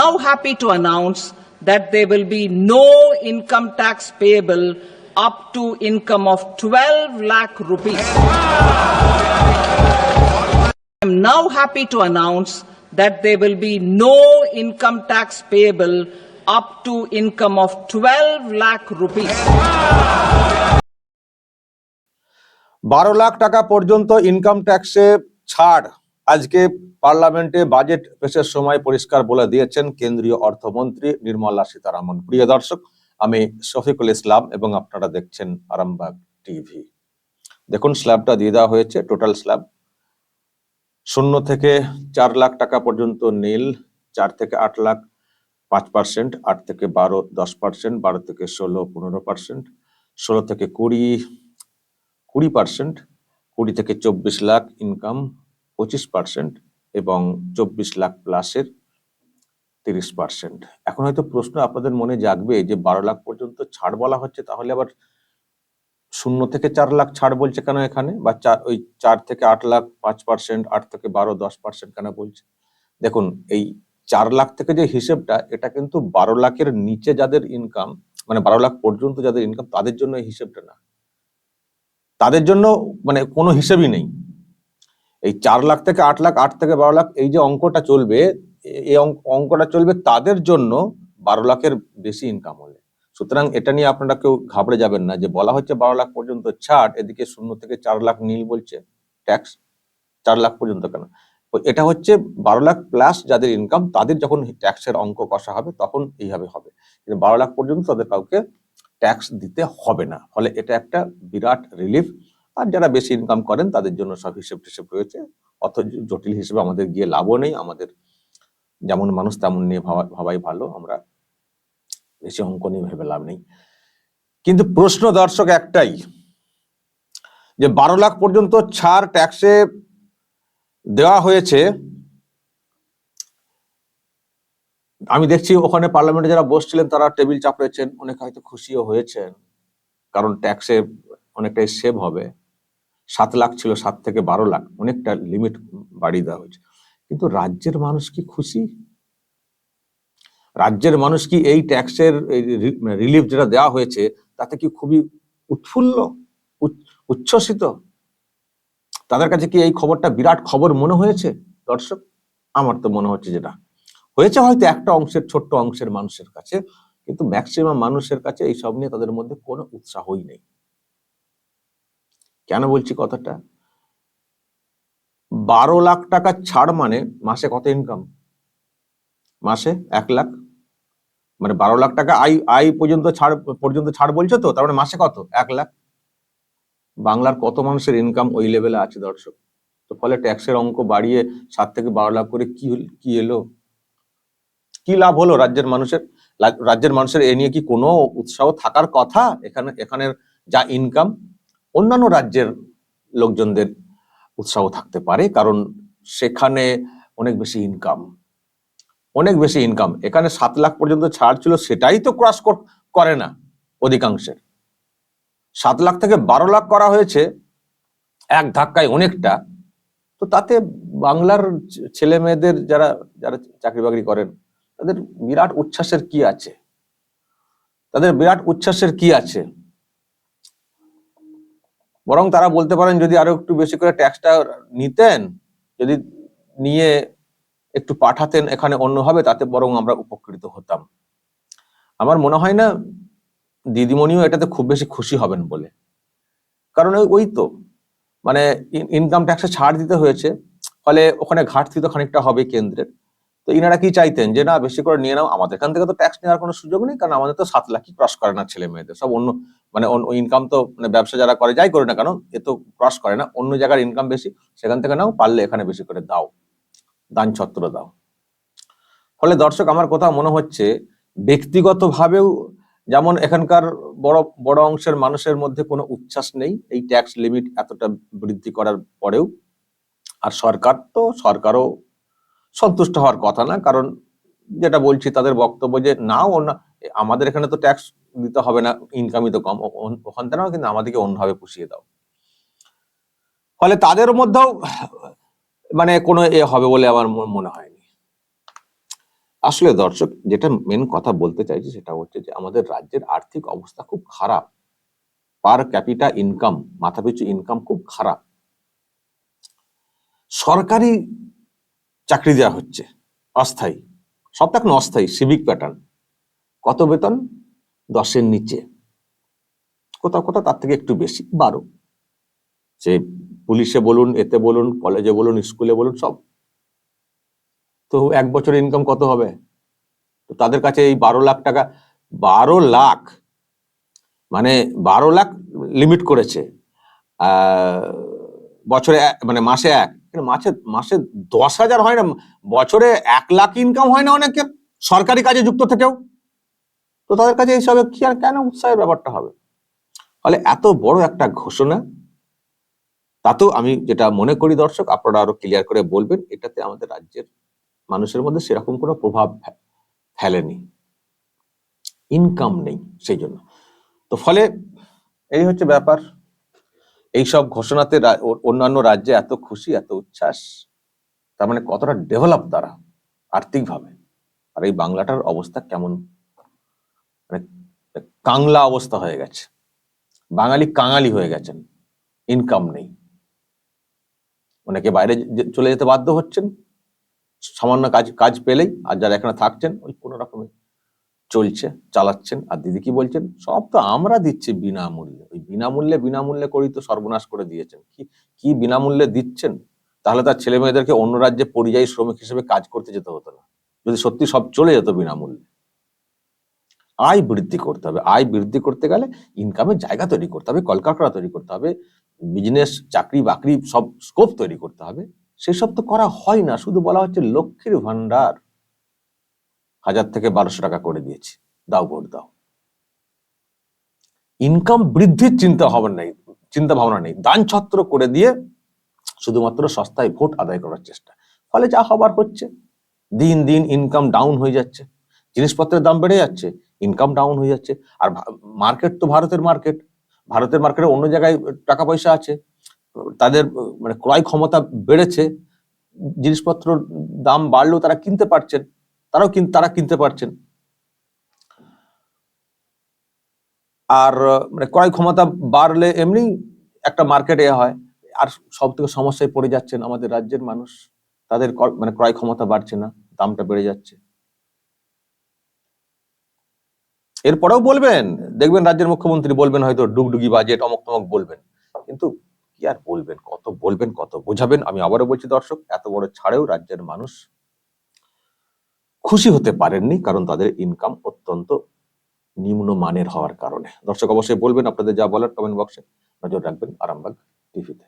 now happy to announce that there will be no income tax payable up to income of 12 lakh rupees. I am now happy to announce that there will be no income tax payable up to income of 12 lakh rupees. বারো লাখ টাকা পর্যন্ত income ট্যাক্সে ছাড় আজকে পার্লামেন্টে budget পেশের সময় পরিষ্কার বলে দিয়েছেন কেন্দ্রীয় অর্থমন্ত্রী নির্মলা সীতারামন। প্রিয় দর্শক, আমি শফিকুল ইসলাম এবং আপনারা দেখছেন আরামবাগ টিভি। দেখুন, স্ল্যাবটা দিয়ে দেওয়া হয়েছে, টোটাল স্ল্যাব। শূন্য থেকে চার লাখ টাকা পর্যন্ত নীল, চার থেকে আট লাখ পাঁচ পার্সেন্ট, আট থেকে বারো দশ পার্সেন্ট, বারো থেকে ষোলো পনেরো পার্সেন্ট, ষোলো থেকে কুড়ি কুড়ি পার্সেন্ট, কুড়ি থেকে চব্বিশ লাখ ইনকাম পঁচিশ পার্সেন্ট এবং চব্বিশ লাখ প্লাসের তিরিশ পার্সেন্ট এখন হয়তো প্রশ্ন আপনাদের মনে জাগবে যে বারো লাখ পর্যন্ত ছাড় বলা হচ্ছে, তাহলে আবার শূন্য থেকে চার লাখ ছাড় বলছে কেন এখানে? বা চার ওই চার থেকে আট লাখ পাঁচ পার্সেন্ট আট থেকে বারো, দশ পার্সেন্ট কেন বলছে? দেখুন, এই চার লাখ থেকে যে হিসেবটা, এটা কিন্তু বারো লাখের নিচে যাদের ইনকাম মানে বারো লাখ পর্যন্ত যাদের ইনকাম তাদের জন্য এই হিসেবটা না। তাদের জন্য মানে কোনো হিসেবই নেই। এই চার লাখ থেকে আট লাখ, আট থেকে বারো লাখ এই যে অঙ্কটা চলবে এই অঙ্ক- অঙ্কটা চলবে তাদের জন্য বারো লাখের বেশি ইনকাম হলে। সুতরাং এটা নিয়ে আপনারা কেউ ঘাবড়ে যাবেন না যে বলা হচ্ছে বারো লাখ পর্যন্ত ছাড়, এদিকে শূন্য থেকে চার লাখ নীল বলছে ট্যাক্স চার লাখ পর্যন্ত কেন? এটা হচ্ছে বারো লাখ প্লাস যাদের ইনকাম তাদের যখন ট্যাক্সের অঙ্ক কষা হবে, তখন এইভাবে হবে। কিন্তু বারো লাখ পর্যন্ত তাদের কাউকে ট্যাক্স দিতে হবে না। ফলে এটা একটা বিরাট রিলিফ আর যারা বেশি ইনকাম করেন, তাদের জন্য সব হিসেব টিসেব রয়েছে। অত জটিল হিসেবে আমাদের গিয়ে লাভও নেই। আমাদের যেমন মানুষ, তেমন নিয়ে ভাবা, ভাবাই ভালো। আমরা বেশি অঙ্ক নিয়ে ভেবে লাভ নেই। কিন্তু প্রশ্ন দর্শক একটাই, যে বারো লাখ পর্যন্ত ছাড় ট্যাক্সে দেওয়া হয়েছে, আমি দেখছি ওখানে পার্লামেন্টে যারা বসছিলেন, তারা টেবিল চাপড়েছেন। অনেক হয়তো খুশিও হয়েছেন। কারণ ট্যাক্সে অনেকটাই সেভ হবে। সাত লাখ ছিল, সাত থেকে বারো লাখ। অনেকটা লিমিট বাড়িয়ে দেওয়া হয়েছে। কিন্তু রাজ্যের মানুষ কি খুশি? রাজ্যের মানুষ কি এই ট্যাক্সের রিলিফ যেটা দেওয়া হয়েছে, তাতে কি খুবই উৎফুল্ল? উচ্ছ- উচ্ছ্বসিত? তাদের কাছে কি এই খবরটা বিরাট খবর মনে হয়েছে? দর্শক, আমার তো মনে হচ্ছে যেটা। হয়েছে হয়তো একটা অংশের, ছোট্ট অংশের মানুষের কাছে, কিন্তু ম্যাক্সিমাম মানুষের কাছে এই সব নিয়ে তাদের মধ্যে কোনো উৎসাহই নেই। কেন বলছি কথাটা? বারো লাখ টাকা ছাড় মানে মাসে কত ইনকাম মাসে এক লাখ? মানে বারো লাখ টাকা আই আই পর্যন্ত ছাড় পর্যন্ত ছাড় বলছো তো? তার মানে মাসে কত? এক লাখ? বাংলার কত মানুষের ইনকাম ওই লেভেলে আছে দর্শক? তো ফলে ট্যাক্সের অঙ্ক বাড়িয়ে সাত থেকে বারো লাখ করে কি কি এলো? কি লাভ হলো রাজ্যের মানুষের? রাজ্যের মানুষের এ নিয়ে কি কোনো উৎসাহ থাকার কথা? এখানে, এখানের যা ইনকাম অন্যান্য রাজ্যের লোকজনদের উৎসাহ থাকতে পারে, কারণ সেখানে অনেক বেশি ইনকাম অনেক বেশি ইনকাম এখানে সাত লাখ পর্যন্ত ছাড় ছিল, সেটাই তো ক্রস করে না অধিকাংশের। সাত লাখ থেকে বারো লাখ করা হয়েছে, এক ধাক্কায় অনেকটা। তো তাতে বাংলার ছেলে মেয়েদের যারা যারা চাকরি বাকরি করেন, তাদের বিরাট উচ্ছ্বাসের কি আছে? তাদের বিরাট উচ্ছ্বাসের কি আছে? বরং তারা বলতে পারেন, যদি আরও একটু বেশি করে ট্যাক্সটা নিতেন, যদি নিয়ে একটু পাঠাতেন এখানে অন্যভাবে, তাতে বরং আমরা উপকৃত হতাম। আমার মনে হয় না, দিদিমণিও এটাতে খুব বেশি খুশি হবেন বলে। কারণ ওই- তো মানে ইনকাম ট্যাক্সে ছাড় দিতে হয়েছে, ফলে ওখানে ঘাটতি তো খানিকটা হবে কেন্দ্রের। তো ইনারা কি চাইতেন? যে না, বেশি করে নিয়ে নাও, আমাদের এখান থেকে তো ট্যাক্স নেওয়ার কোনো সুযোগ নেই, কারণ আমাদের তো সাত লাখই ক্রস করে না ছেলে মেয়েদের। সব অন্য মানে ইনকাম তো মানে ব্যবসা যারা করে, যাই করে না কেন, এ তো ক্রস করে না। অন্য জায়গার ইনকাম বেশি, সেখান থেকে নাও, পারলে এখানে বেশি করে দাও দান ছত্র দাও। ফলে দর্শক, আমার কথা মনে হচ্ছে, ব্যক্তিগতভাবেও যেমন এখানকার বড় বড় অংশের মানুষের মধ্যে কোনো উচ্ছ্বাস নেই, এই ট্যাক্স লিমিট এতটা বৃদ্ধি করার পরেও, আর সরকার তো, সরকারও সন্তুষ্ট হওয়ার কথা না, কারণ যেটা বলছি তাদের বক্তব্য যে না আমাদের এখানে তো ট্যাক্স দিতে হবে না ইনকামই তো কম ওখান থেকে কিন্তু আমাদেরকে অন্যভাবে পুষিয়ে দাও। ফলে তাদের মধ্যেও মানে কোনো এ হবে বলে আমার মনে হয়নি। আসলে দর্শক, যেটা মেন কথা বলতে চাইছি সেটা হচ্ছে যে আমাদের রাজ্যের আর্থিক অবস্থা খুব খারাপ। পার ক্যাপিটা ইনকাম মাথাপিছু ইনকাম খুব খারাপ। সরকারি চাকরি দেওয়া হচ্ছে। অস্থায়ী। সব তো এখন অস্থায়ী সিভিক প্যাটার্ন কত বেতন? দশের নিচে। কোথাও কোথাও তার থেকে একটু বেশি, বারো। সে পুলিশে বলুন, এতে বলুন কলেজে বলুন স্কুলে বলুন, সব। তো এক বছরের ইনকাম কত হবে? তো তাদের কাছে এই বারো লাখ টাকা, বারো লাখ মানে বারো লাখ লিমিট করেছে। বছরে মানে মাসে এক। মাসে মাসে দশ হাজার হয় না, বছরে এক লাখ ইনকাম হয় না অনেকের, সরকারি কাজে যুক্ত থেকেও। তো তাদের কাছে এইসবে কি আর কেন উৎসাহের ব্যাপারটা হবে? ফলে এত বড় একটা ঘোষণা, তাতেও আমি যেটা মনে করি দর্শক, আপনারা আরও ক্লিয়ার করে বলবেন, এটাতে আমাদের রাজ্যের মানুষের মধ্যে সেরকম কোনো প্রভাব ফেলেনি। ইনকাম নেই সেই জন্য। তো ফলে এই হচ্ছে ব্যাপার। এইসব ঘোষণাতে অন্যান্য রাজ্যে এত খুশি, এত উচ্ছ্বাস, তার মানে কতটা ডেভেলপ তারা আর্থিকভাবে? আর এই বাংলাটার অবস্থা কেমন? মানে কাংলা অবস্থা হয়ে গেছে। বাঙালি কাঙালি হয়ে গেছেন। ইনকাম নেই। অনেকে বাইরে চলে যেতে বাধ্য হচ্ছেন। সামান্য কাজ কাজ পেলেই, আর যারা এখানে থাকছেন, ওই কোনো রকমে চলছে, চালাচ্ছেন। আর দিদি কি বলছেন? সব তো আমরা দিচ্ছি বিনামূল্যে। ওই বিনামূল্যে বিনামূল্যে করেই তো সর্বনাশ করে দিয়েছেন। কি কি বিনামূল্যে দিচ্ছেন? তাহলে তার ছেলে মেয়েদেরকে অন্য রাজ্যে পরিযায়ী শ্রমিক হিসেবে কাজ করতে যেতে হতো না। যদি সত্যি সব চলে যেত বিনামূল্যে। আয় বৃদ্ধি করতে হবে। আয় বৃদ্ধি করতে গেলে ইনকামের জায়গা তৈরি করতে হবে, কলকারখানা তৈরি করতে হবে বিজনেস চাকরি, বাকরি, সব স্কোপ তৈরি করতে হবে। সেসব তো করা হয় না। শুধু বলা হচ্ছে লক্ষ্মীর ভান্ডার হাজার থেকে বারোশো টাকা করে দিয়েছি। দাও ভোট, দাও। ইনকাম বৃদ্ধির চিন্তা ভাবনা নেই, চিন্তা ভাবনা নেই। দান ছত্র করে দিয়ে শুধুমাত্র সস্তায় ভোট আদায় করার চেষ্টা। ফলে যা হবার হচ্ছে, দিন দিন ইনকাম ডাউন হয়ে যাচ্ছে। জিনিসপত্রের দাম বেড়ে যাচ্ছে ইনকাম ডাউন হয়ে যাচ্ছে। আর মার্কেট তো ভারতের মার্কেট ভারতের মার্কেটে অন্য জায়গায় টাকা পয়সা আছে। তাদের মানে ক্রয় ক্ষমতা বেড়েছে। জিনিসপত্র দাম বাড়লেও তারা কিনতে পারছেন। তারাও কিন- তারা কিনতে পারছেন। আর মানে ক্রয় ক্ষমতা বাড়লে এমনি একটা মার্কেটে হয়, আর সব থেকে সমস্যায় পড়ে যাচ্ছেন আমাদের রাজ্যের মানুষ। তাদের মানে ক্রয় ক্ষমতা বাড়ছে না, দামটা বেড়ে যাচ্ছে। এরপরেও বলবেন, দেখবেন রাজ্যের মুখ্যমন্ত্রী বলবেন হয়তো ডুগডুগি বাজেট অমক তমক বলবেন। কিন্তু কি আর বলবেন, কত বলবেন, কত বোঝাবেন, আমি আবারও বলছি দর্শক, এত বড় ছাড়েও রাজ্যের মানুষ খুশি হতে পারেননি কারণ তাদের ইনকাম অত্যন্ত নিম্ন মানের হওয়ার কারণে। দর্শক অবশ্যই বলবেন আপনাদের যা বলার কমেন্ট বক্সে নজর রাখবেন আরামবাগ টিভিতে